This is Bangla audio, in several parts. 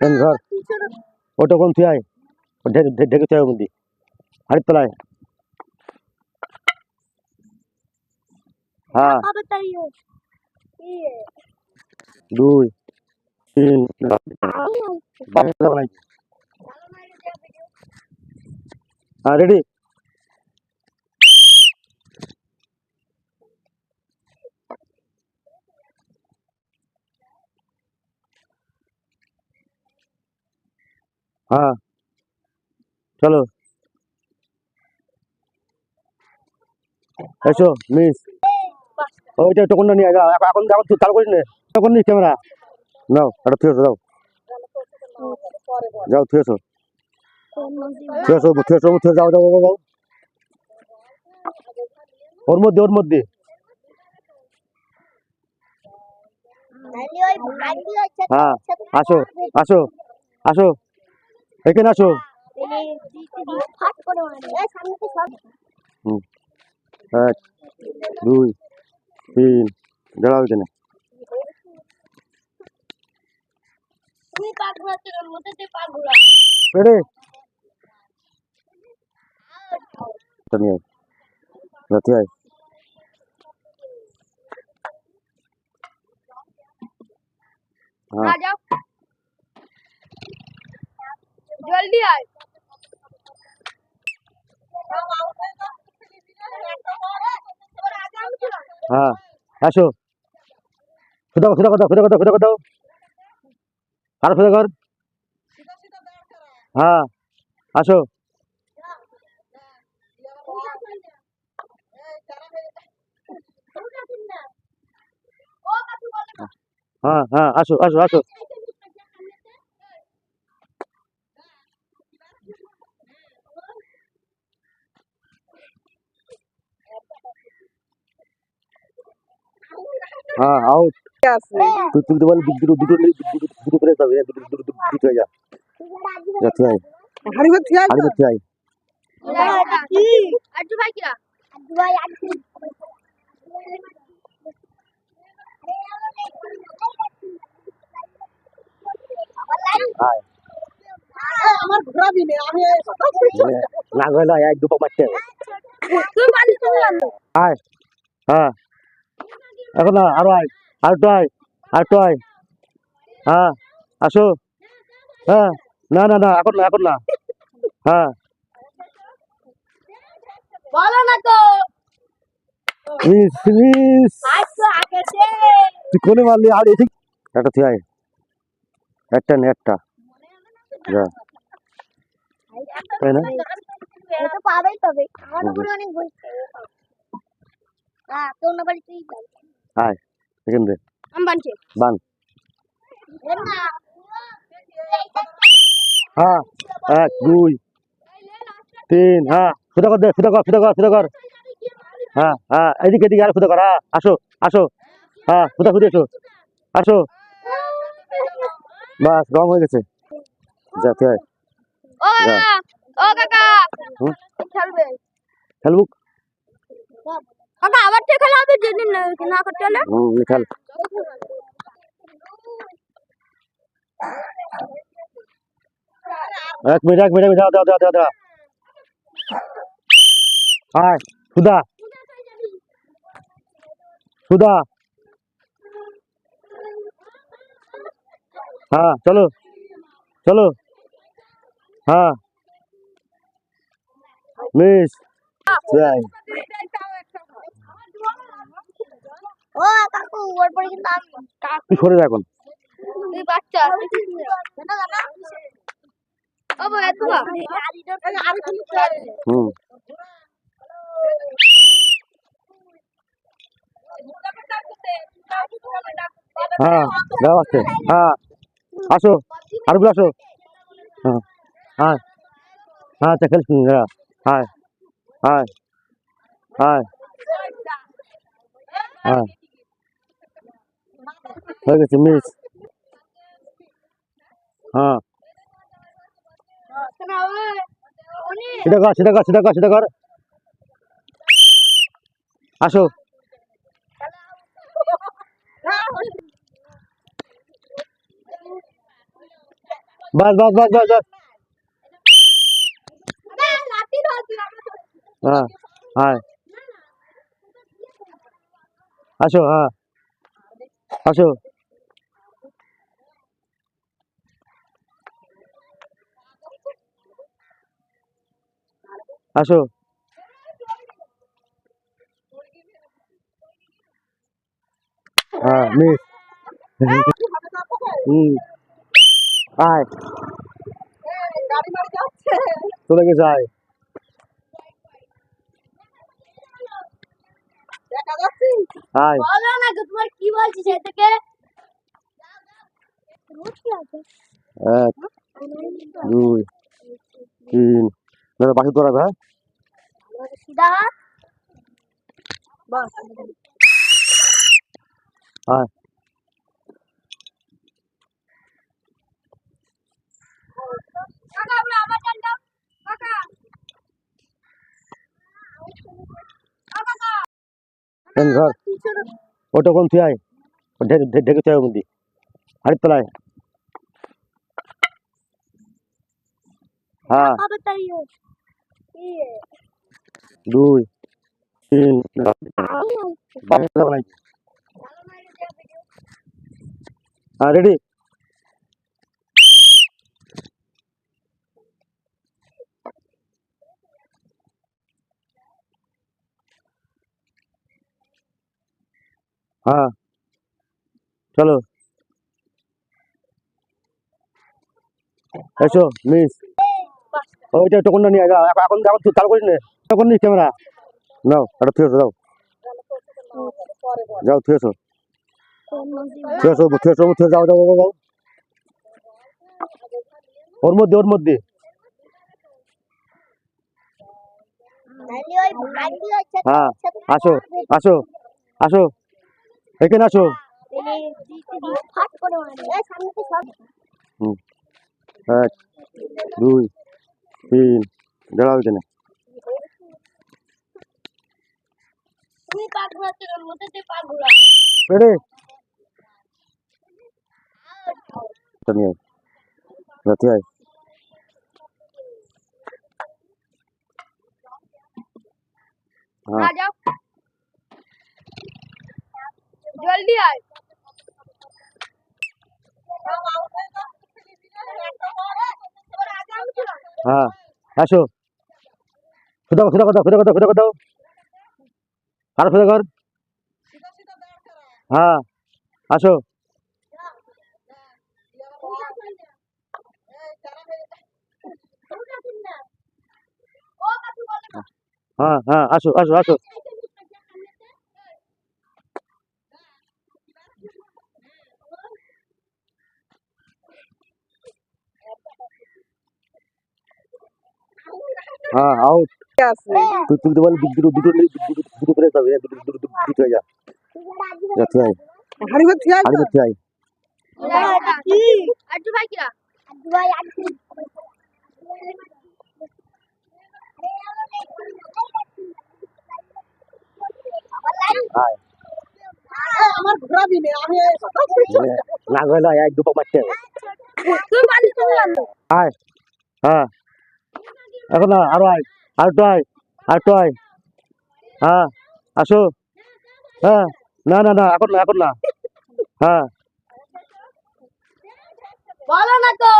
ধর ওটা কোন তুই আয় ঢেকে তুই বন্দি হাড়ির তলায় হ্যাঁ দুই তিন রেডি হ্যাঁ। চলো। এসো মিস ওইটা টোকনটা নিয়ে যাও এখন এখন চালু করিস না। তখন নিস ক্যামেরা নাও এটা থুয়ে এসো যাও। থুয়ে এসো। থুয়ে এসো থুয়ে এসো থুয়ে যাও যাও, যাও। ওর মধ্যে ওর মধ্যে। হ্যাঁ আসো আসো আসো। এখানে আসো। এক, দুই, তিন। দাঁড়াও এখানে। তুই পা ঘোরাতে ওর মধ্যে তুই পা ঘোরা রেডি? এটা নিয়ে রাতে আয়। হ্যাঁ। জলদি আয়। হ্যাঁ আসো। খুদা খুদা কথা কথা খুদা কথা আর খুদা কর। হ্যাঁ আসো। হ্যাঁ হ্যাঁ আসো আসো আসো। হ্যাঁ আউট তুই তুলতে পারলে দুটো দুটো দুটো দুটো দুটো করে যাবে। দুটো দুটো দুটো দুটো হয়ে যা। যাচ্ছে আয়। হাড়ি ভর্তি আয় আড়ি করতে আয়। আজু ভাই কিরা? আজু ভাই আজু আমার ঘোরাবি না আমি না গেলে এক দুপা মারতে। তুই আয়। হ্যাঁ। এখন আরও আয় আর একটু আয় আর একটু আয়। হ্যাঁ আসো। হ্যাঁ না না না এখন না এখন না। হ্যাঁ। বলো না তো। মিস মিস আজ তো আগে সে তুই কোনে মারলি? আর এদিক। একটা তুই আয়। একটা নে একটা। যা। তাই না? পাবেই তবে। আমার উপরে অনেক বলছে হ্যাঁ তোর না বাড়ি তুই এখান দে। আমি বানছি। বান। না হ্যাঁ এক দুই তিন হ্যাঁ ফুটা কর দে ফুটা কর ফুটা কর ফুটা কর। হ্যাঁ হ্যাঁ এদিকে এদিকে আর ফুটা কর হ্যাঁ আসো আসো। হ্যাঁ ফুটা ফুটে এসো। আসো। বাস রং হয়ে গেছে। যা তুই ও। কাকা খেলবে। খেলবুক কাকা আবার থেকে খেলা হবে যেদিন না করতে হলে? হুম খেল এক মিনিট এক মিনিট দাও দাও দাও দাও দাও আয় সুদা সুদা হ্যাঁ চলো। চলো। হ্যাঁ। মিস যাই ও কাকু ওর পরে কিন্তু আমি তুই সরে যা এখন। তুই বাচ্চা ও বাবা তুই হুম। হ্যাঁ যাও হ্যাঁ আসো। আরগুলো আসো। হ্যাঁ হ্যাঁ হ্যাঁ আচ্ছা খেলছি হ্যাঁ হ্যাঁ হ্যাঁ হ্যাঁ হ্যাঁ গেছে মিস হ্যাঁ। সেটা কর সেটা কর সেটা কর সেটা কর। আসো। বাস বাস বাস বাস বাস। হ্যাঁ হ্যাঁ হ্যাঁ। আসো। আসো। হ্যাঁ মিস। হুম। আয়। চলে গেছে আয় দেখা বলো না গো, তোমার কি বলছি সে থেকে রোজ কি আছে। এক দুই তিন। দাদা বাসি তোরা হ্যাঁ? সিধা হাত। বাস আয় কাকা আমরা আমার টান দাও কাকা ও কাকা ঘর ওটা কোন তুই আয় ঢেকে তুই মন্দি হাড়ির তলায় হ্যাঁ দুই তিন রেডি হ্যাঁ। চলো। এসো মিস ওইটা টোকনটা নিয়ে যাও এখন এখন তুই চালু করিস না। তখন নিস ক্যামেরা। নাও, এটা থুয়ে যাও। যাও, থুয়ে এসো। থুয়ে এসো, থুয়ে যাও যাও যাও। ওর মধ্যে ওর মধ্যে। হ্যাঁ আসো আসো আসো। এখানে আসো। এক দুই তিন দাঁড়াও এখানে। রাতে আয়। হ্যাঁ। জলদি আয়। হ্যাঁ আসো। কথা খুদা কথা খুদা কথা। আর খুদা কর হ্যাঁ আসো। হ্যাঁ হ্যাঁ আসো আসো আসো। হ্যাঁ আউট তুই তুই তো বল দুটো দুটো দুটো করে যাবে দুটো দুটো দুটো দুটো যা। যা তুই আয়। হাড়ি আরে তুই আয় আজু ভাই কিরা আজু ভাই আজু আয়। আমার ঘোরাবি না আমি এক দুটো মারতে হবে। তুই যাব আয়। হ্যাঁ। এখন আরও আয় আর তো আয় আর তো আয়। হ্যাঁ আসো। হ্যাঁ না না না এখন না এখন না। হ্যাঁ। বলো না তো।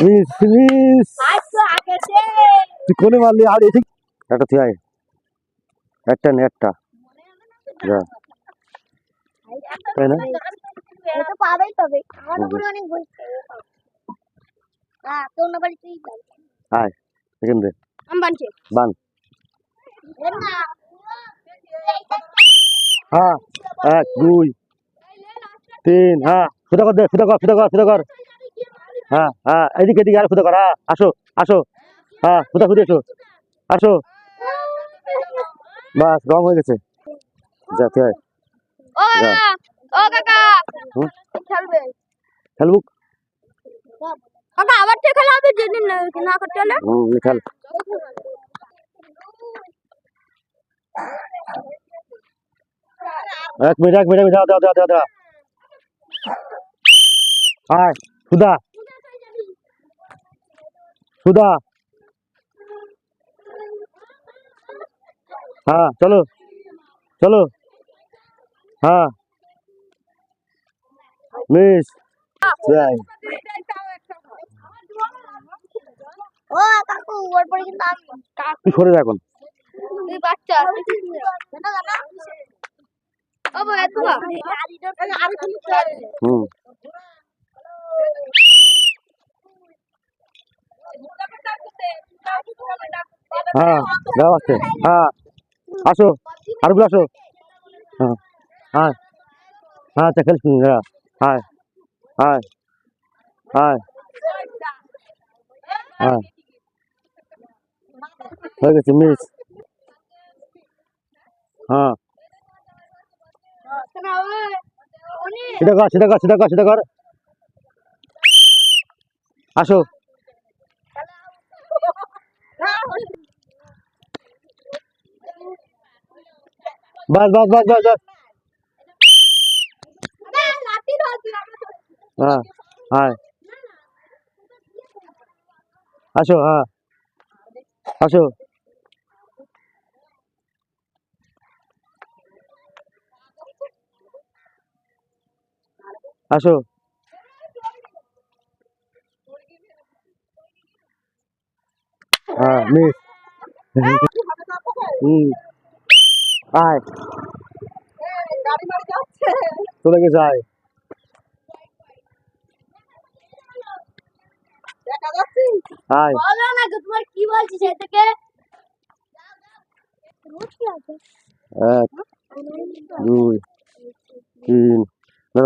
মিস মিস তুই কোনে মারলি? আর একটা তুই আয়। একটা নে একটা। যা। তাই না? পাবেই তবে। আমার উপরে অনেক বলছে হ্যাঁ তোর না বানছি বান না হ্যাঁ এক দুই তিন হ্যাঁ ফুটা কর দে ফুটা কর ফুটা কর ফুটা কর। হ্যাঁ হ্যাঁ এদিকে এদিকে আর ফুটা কর হ্যাঁ আসো আসো। হ্যাঁ ফুটা ফুটে এসো আসো। বাস রং হয়ে গেছে। যা তুই ও যা। কাকা ও কাকা। হুম? খেলবে। খেলব? কাকা আবার খেলা হবে যেদিন না না করতে হলে। হুম নে এক মিনিট এক মিনিট দাও দাও দাও দাও দাও। আয় ফুদা সুধা। হ্যাঁ চলো। চলো। হ্যাঁ। মিস। যাই। ও কাকু ওর পরে কিন্তু আমি। কাকু। তুই সরে যা এখন। তুই বাচ্চা ও বলে তো আর কি হুম। হ্যাঁ যাও হ্যাঁ আসো। আরগুলো আসো। হ্যাঁ হ্যাঁ হ্যাঁ খেলছি হ্যাঁ হ্যাঁ হ্যাঁ হ্যাঁ হ্যাঁ হয়ে গেছে মিস হ্যাঁ। সেটা কর সেটা কর সেটা কর সেটা কর। আসো। বাস বাস বাস বাস বাস। হ্যাঁ হ্যাঁ আসো হ্যাঁ। আসো। আসো। হ্যাঁ মিস। আয়। চলে গেছে তোমার কি দুই তিন।